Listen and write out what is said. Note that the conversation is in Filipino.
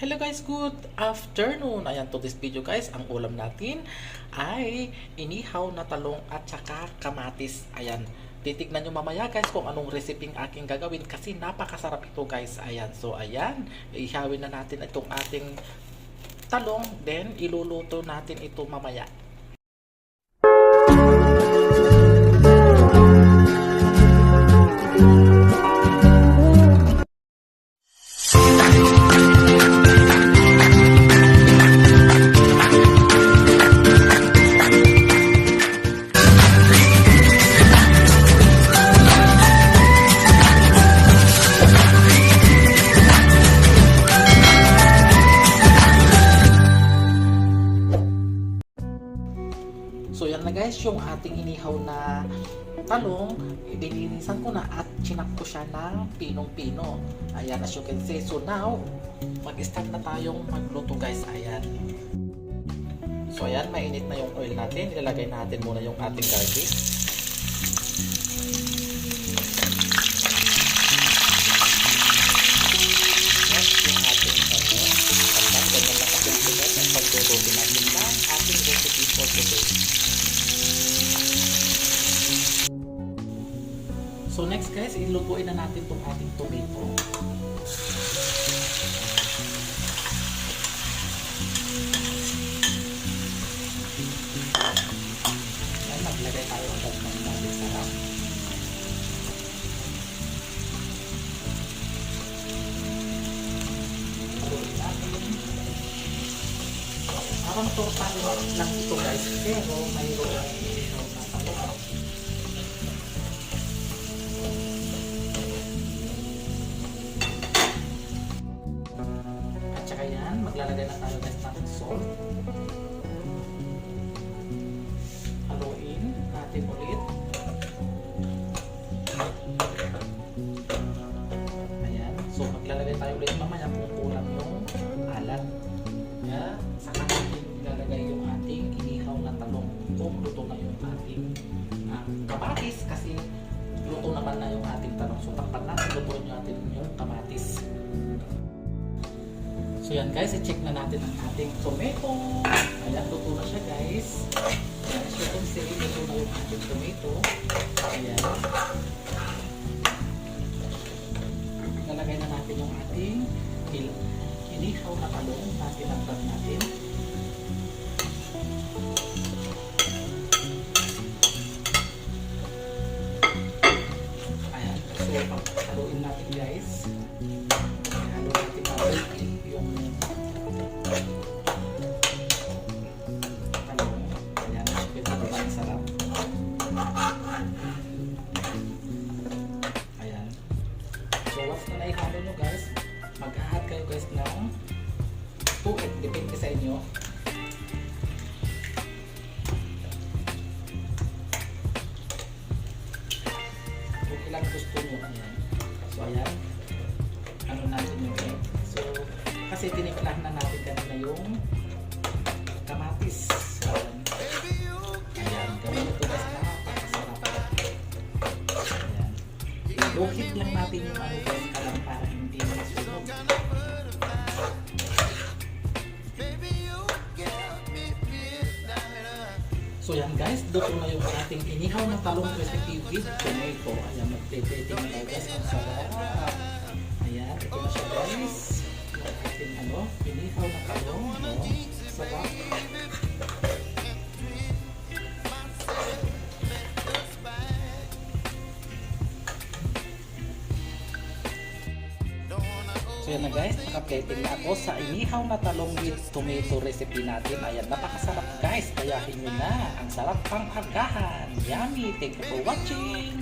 Hello guys, good afternoon. Ayan to this video guys, ang ulam natin ay inihaw na talong at saka kamatis. Ayan, titignan nyo mamaya guys kung anong recipe aking gagawin kasi napakasarap ito guys. Ayan, so ayan, ihawin na natin itong ating talong then iluluto natin ito mamaya. Guys, yung ating inihaw na talong, dilinisan ko na at chinap ko siya ng pinong-pino. Ayan, as you can see. So now, mag-start na tayong magluto guys. Ayan. So ayan, mainit na yung oil natin. Ilalagay natin muna yung ating garlic. Yes, yung So next guys, ilutuin na natin itong ating tomato. Ayan, maglagay tayo agad ng natin sarap. Parang torta lang ito guys, pero mayroon na tayo ng salt. Haluin natin ulit. Ayan. So maglalagay tayo ulit mamaya kung kulang yung alat. Kaya saka natin ilalagay yung ating inihaw na talong kung luto na yung ating ah, kamatis kasi luto naman na yung ating talong. So takpan natin, lutuin natin yung kamatis. So yan guys, i-check na natin ang ating tomato. Ayan, luto na siya guys. Ayan, as you can see, luto na yung ating tomato. Ayan. Lalagay na natin yung ating inihaw na talong na tinagdag natin. Ayan, so haluin natin guys. Tubig. Depende sa inyo. Kung ilang gusto nyo. Ayan. So ayan. Ano natin yung egg. So, kasi tinimplahan na natin kanina yung kamatis. Ayan. Ayan. Gawin ito guys na napakasarap. Ayan. Lukit lang natin yung ano guys kalam para hindi masunog. So yan guys, luto na yung ating inihaw na talong recipe with tomato. Ayan, mag-plating na tayo guys. Ang sarap. Ayan, ito na siya guys. Yung ating ano, inihaw na talong. So yan na guys, naka-plating na ako sa inihaw na talong with tomato recipe natin. Ayan, napakasarap guys. Kayahin nyo na. Ang sarap pang agahan. Yummy. Thank you for watching.